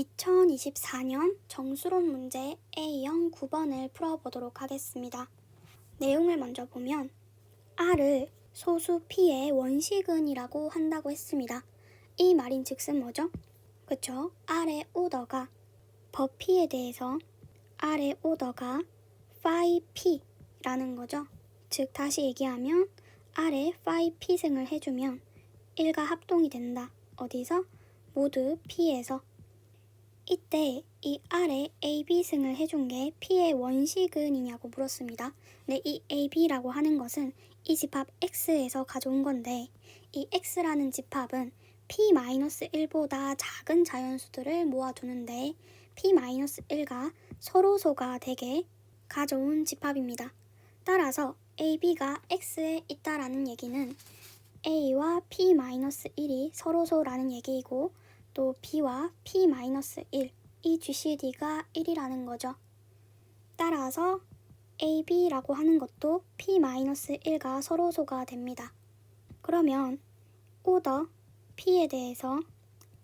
2024년 정수론 문제 A형 9번을 풀어보도록 하겠습니다. 내용을 먼저 보면 R을 소수 P의 원시근이라고 한다고 했습니다. 이 말인 즉슨 뭐죠? 그쵸? R의 오더가 법 P에 대해서 R의 오더가 phi P라는 거죠. 즉 다시 얘기하면 R에 phi P승을 해주면 1과 합동이 된다. 어디서? 모두 P에서 이때 이 R에 AB승을 해준 게 P의 원시근이냐고 물었습니다. 근데 이 AB라고 하는 것은 이 집합 X에서 가져온 건데 이 X라는 집합은 P-1보다 작은 자연수들을 모아두는데 P-1가 서로소가 되게 가져온 집합입니다. 따라서 AB가 X에 있다라는 얘기는 A와 P-1이 서로소라는 얘기이고 또 B와 P-1 이 GCD가 1이라는 거죠. 따라서 AB라고 하는 것도 P-1과 서로소가 됩니다. 그러면 오더 P에 대해서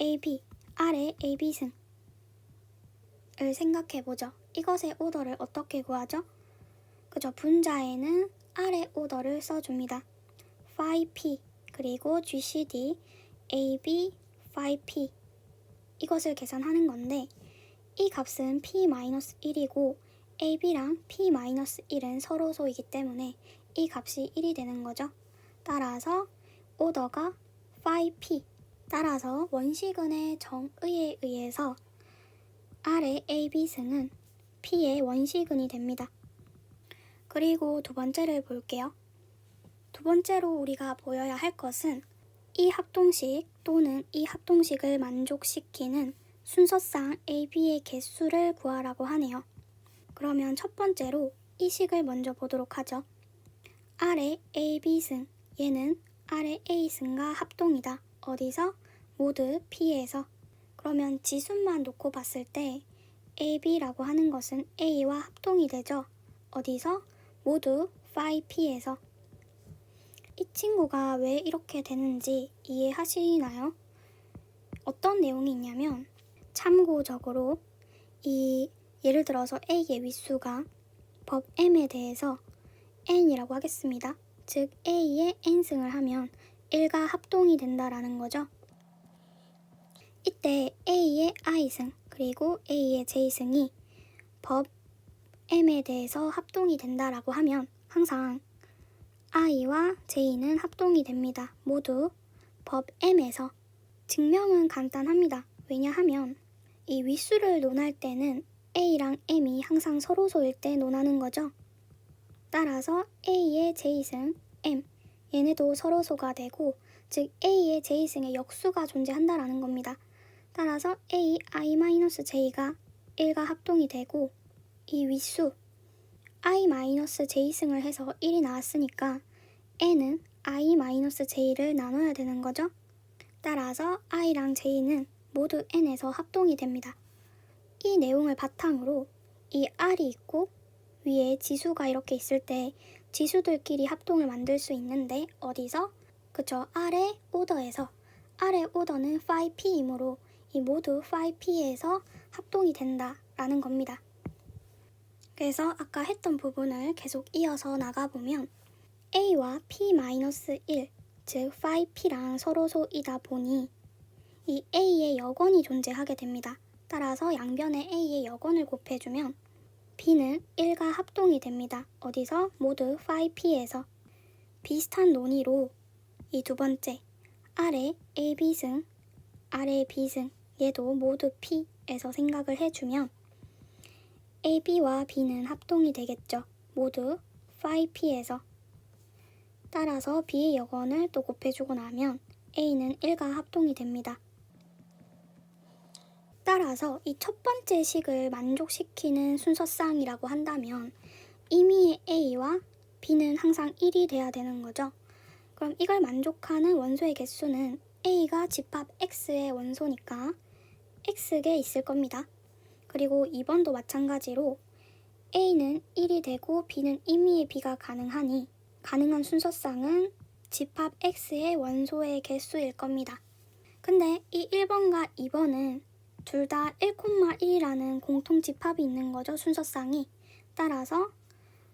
AB, R의 AB승을 생각해보죠. 이것의 오더를 어떻게 구하죠? 그죠? 분자에는 R의 오더를 써줍니다. phi P 그리고 GCD, AB, phi P 이것을 계산하는 건데 이 값은 P-1이고 AB랑 P-1은 서로소이기 때문에 이 값이 1이 되는 거죠. 따라서 오더가 phi P 따라서 원시근의 정의에 의해서 R의 AB승은 P의 원시근이 됩니다. 그리고 두 번째를 볼게요. 두 번째로 우리가 보여야 할 것은 이 합동식 또는 이 합동식을 만족시키는 순서상 AB의 개수를 구하라고 하네요. 그러면 첫 번째로 이 식을 먼저 보도록 하죠. R의 AB승, 얘는 R의 A승과 합동이다. 어디서? 모두 P에서. 그러면 지수만 놓고 봤을 때 AB라고 하는 것은 A와 합동이 되죠. 어디서? 모두 phi P에서. 이 친구가 왜 이렇게 되는지 이해하시나요? 어떤 내용이 있냐면 참고적으로 이 예를 들어서 A의 윗수가 법 M에 대해서 N이라고 하겠습니다. 즉 A의 N승을 하면 1과 합동이 된다라는 거죠. 이때 A의 I승 그리고 A의 J승이 법 M에 대해서 합동이 된다라고 하면 항상 I와 J는 합동이 됩니다. 모두 법 M에서 증명은 간단합니다. 왜냐하면 이 윗수를 논할 때는 A랑 M이 항상 서로소일 때 논하는 거죠. 따라서 A의 J승 M 얘네도 서로소가 되고 즉 A의 J승의 역수가 존재한다라는 겁니다. 따라서 A I-J가 1과 합동이 되고 이 윗수 I-J승을 해서 1이 나왔으니까 N은 I-J를 나눠야 되는 거죠. 따라서 I랑 J는 모두 N에서 합동이 됩니다. 이 내용을 바탕으로 이 R이 있고 위에 지수가 이렇게 있을 때 지수들끼리 합동을 만들 수 있는데 어디서? 그쵸 R의 오더에서 R의 오더는 phi P이므로 이 모두 phi P에서 합동이 된다라는 겁니다. 그래서 아까 했던 부분을 계속 이어서 나가보면 A와 P-1, 즉 phi P랑 서로소이다 보니 이 A의 여건이 존재하게 됩니다. 따라서 양변에 A의 여건을 곱해주면 B는 1과 합동이 됩니다. 어디서? 모두 phi P에서 비슷한 논의로 이 두 번째 R의 AB승, R의 B승 얘도 모두 P에서 생각을 해주면 AB와 B는 합동이 되겠죠. 모두 phi P에서 따라서 B의 여건을 또 곱해주고 나면 A는 1과 합동이 됩니다. 따라서 이 첫 번째 식을 만족시키는 순서상이라고 한다면 임의의 A와 B는 항상 1이 돼야 되는 거죠. 그럼 이걸 만족하는 원소의 개수는 A가 집합 X의 원소니까 X개 있을 겁니다. 그리고 2번도 마찬가지로 A는 1이 되고 B는 임의의 B가 가능하니 가능한 순서상은 집합 X의 원소의 개수일 겁니다. 근데 이 1번과 2번은 둘 다 1,1이라는 공통 집합이 있는 거죠. 순서쌍이. 따라서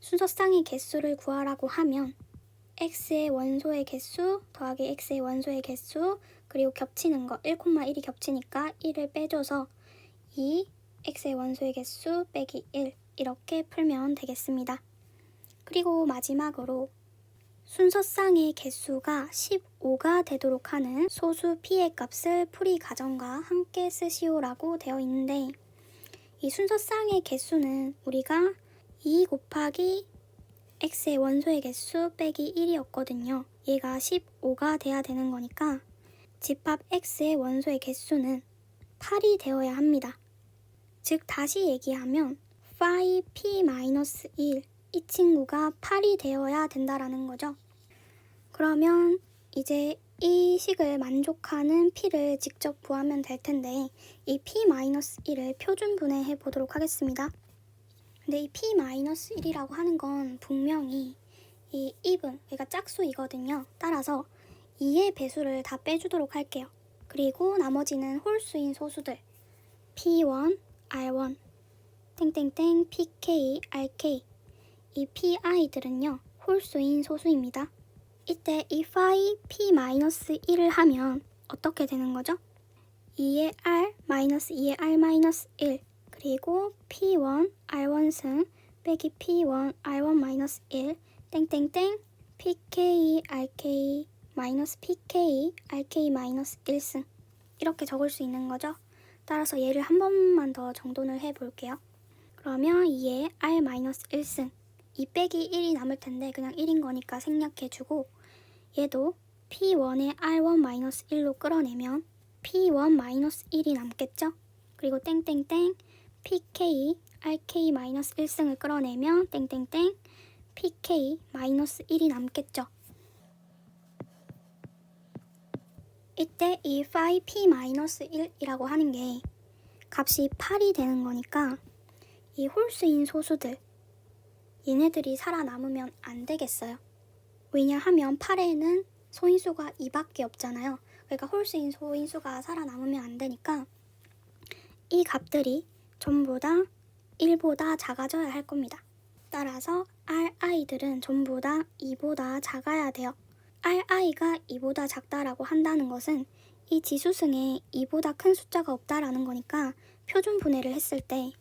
순서쌍의 개수를 구하라고 하면 x의 원소의 개수 더하기 x의 원소의 개수 그리고 겹치는 거 1,1이 겹치니까 1을 빼줘서 2 x의 원소의 개수 빼기 1 이렇게 풀면 되겠습니다. 그리고 마지막으로 순서쌍의 개수가 15가 되도록 하는 소수 p의 값을 풀이 가정과 함께 쓰시오라고 되어 있는데 이 순서쌍의 개수는 우리가 2 곱하기 x의 원소의 개수 빼기 1이었거든요. 얘가 15가 돼야 되는 거니까 집합 x의 원소의 개수는 8이 되어야 합니다. 즉 다시 얘기하면 phi p-1 이 친구가 8이 되어야 된다라는 거죠. 그러면 이제 이 식을 만족하는 p를 직접 구하면 될 텐데 이 p-1을 표준 분해해 보도록 하겠습니다. 근데 이 p-1이라고 하는 건 분명히 이 even, 그러니까 짝수이거든요. 따라서 2의 배수를 다 빼주도록 할게요. 그리고 나머지는 홀수인 소수들 p1, r1, 땡땡땡, pk, rk 이 pi들은요 홀수인 소수입니다. 이때 이 phi p-1을 하면 어떻게 되는 거죠? 2의 r 마이너스 2의 r 마이너스 1 그리고 p1 r1승 빼기 p1 r1 마이너스 1 땡땡땡 pk rk 마이너스 pk rk 마이너스 1승 이렇게 적을 수 있는 거죠. 따라서 얘를 한 번만 더 정돈을 해 볼게요. 그러면 2의 r 마이너스 1승 2 빼기 1이 남을 텐데 그냥 1인 거니까 생략해주고 얘도 p1의 r1-1로 끌어내면 p1-1이 남겠죠? 그리고 땡땡땡 pk rk-1승을 끌어내면 땡땡땡 pk-1이 남겠죠? 이때 이 phi p-1이라고 하는 게 값이 8이 되는 거니까 이 홀수인 소수들 얘네들이 살아남으면 안 되겠어요. 왜냐하면 8에는 소인수가 2밖에 없잖아요. 그러니까 홀수인 소인수가 살아남으면 안 되니까 이 값들이 전부 다 1보다 작아져야 할 겁니다. 따라서 ri들은 전부 다 2보다 작아야 돼요. Ri가 2보다 작다라고 한다는 것은 이 지수승에 2보다 큰 숫자가 없다라는 거니까 표준 분해를 했을 때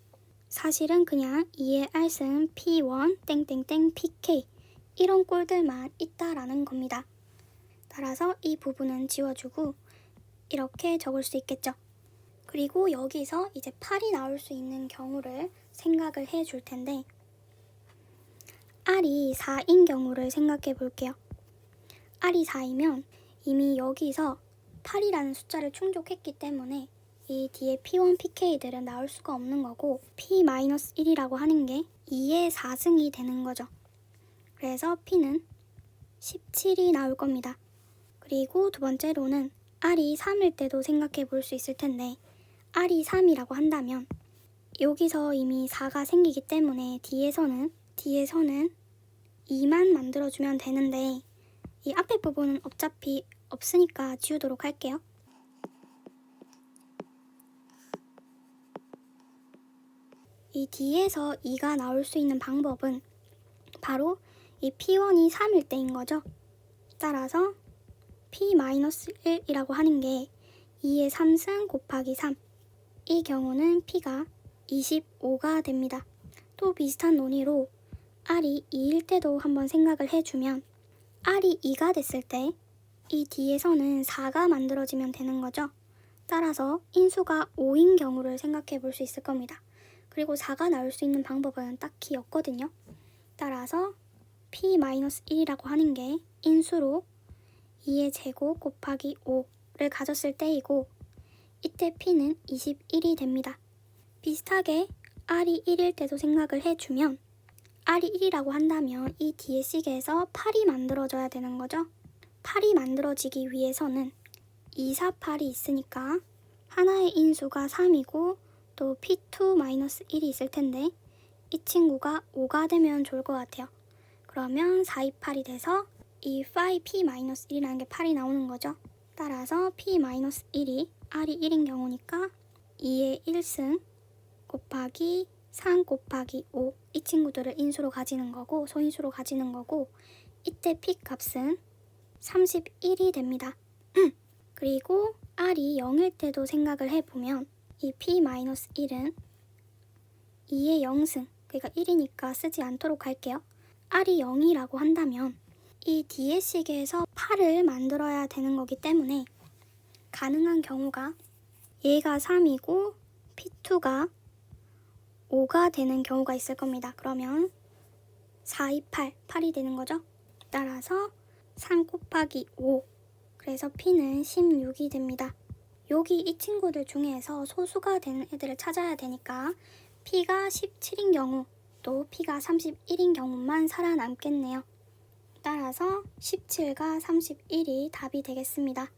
사실은 그냥 2의 r승 p1 땡땡땡 pk 이런 꼴들만 있다라는 겁니다. 따라서 이 부분은 지워주고 이렇게 적을 수 있겠죠. 그리고 여기서 이제 8이 나올 수 있는 경우를 생각을 해 줄 텐데 R이 4인 경우를 생각해 볼게요. R이 4이면 이미 여기서 8이라는 숫자를 충족했기 때문에 이 뒤에 P1, PK들은 나올 수가 없는 거고 P-1이라고 하는 게 2의 4승이 되는 거죠. 그래서 P는 17이 나올 겁니다. 그리고 두 번째로는 R이 3일 때도 생각해 볼 수 있을 텐데 R이 3이라고 한다면 여기서 이미 4가 생기기 때문에 뒤에서는 뒤에서는 2만 만들어주면 되는데 이 앞에 부분은 어차피 없으니까 지우도록 할게요. 이 뒤에서 2가 나올 수 있는 방법은 바로 이 P1이 3일 때인 거죠. 따라서 P-1이라고 하는 게 2의 3승 곱하기 3. 이 경우는 P가 25가 됩니다. 또 비슷한 논의로 R이 2일 때도 한번 생각을 해주면 R이 2가 됐을 때 이 뒤에서는 4가 만들어지면 되는 거죠. 따라서 인수가 5인 경우를 생각해 볼 수 있을 겁니다. 그리고 4가 나올 수 있는 방법은 딱히 없거든요. 따라서 p-1이라고 하는 게 인수로 2의 제곱 곱하기 5를 가졌을 때이고 이때 p는 21이 됩니다. 비슷하게 r이 1일 때도 생각을 해주면 r이 1이라고 한다면 이 뒤에 시계에서 8이 만들어져야 되는 거죠. 8이 만들어지기 위해서는 2, 4, 8이 있으니까 하나의 인수가 3이고 또 p2-1이 있을 텐데 이 친구가 5가 되면 좋을 것 같아요. 그러면 4, 2, 8이 돼서 이 phi p-1이라는 게 8이 나오는 거죠. 따라서 p-1이 r이 1인 경우니까 2의 1승 곱하기 3 곱하기 5 이 친구들을 인수로 가지는 거고 소인수로 가지는 거고 이때 p 값은 31이 됩니다. 그리고 r이 0일 때도 생각을 해보면 이 p-1은 2의 0승 그러니까 1이니까 쓰지 않도록 할게요. r이 0이라고 한다면 이 뒤의 시계에서 8을 만들어야 되는 거기 때문에 가능한 경우가 얘가 3이고 p2가 5가 되는 경우가 있을 겁니다. 그러면 4, 2, 8, 8이 되는 거죠. 따라서 3 곱하기 5 그래서 p는 16이 됩니다. 여기 이 친구들 중에서 소수가 되는 애들을 찾아야 되니까 p가 17인 경우 또 p가 31인 경우만 살아남겠네요. 따라서 17과 31이 답이 되겠습니다.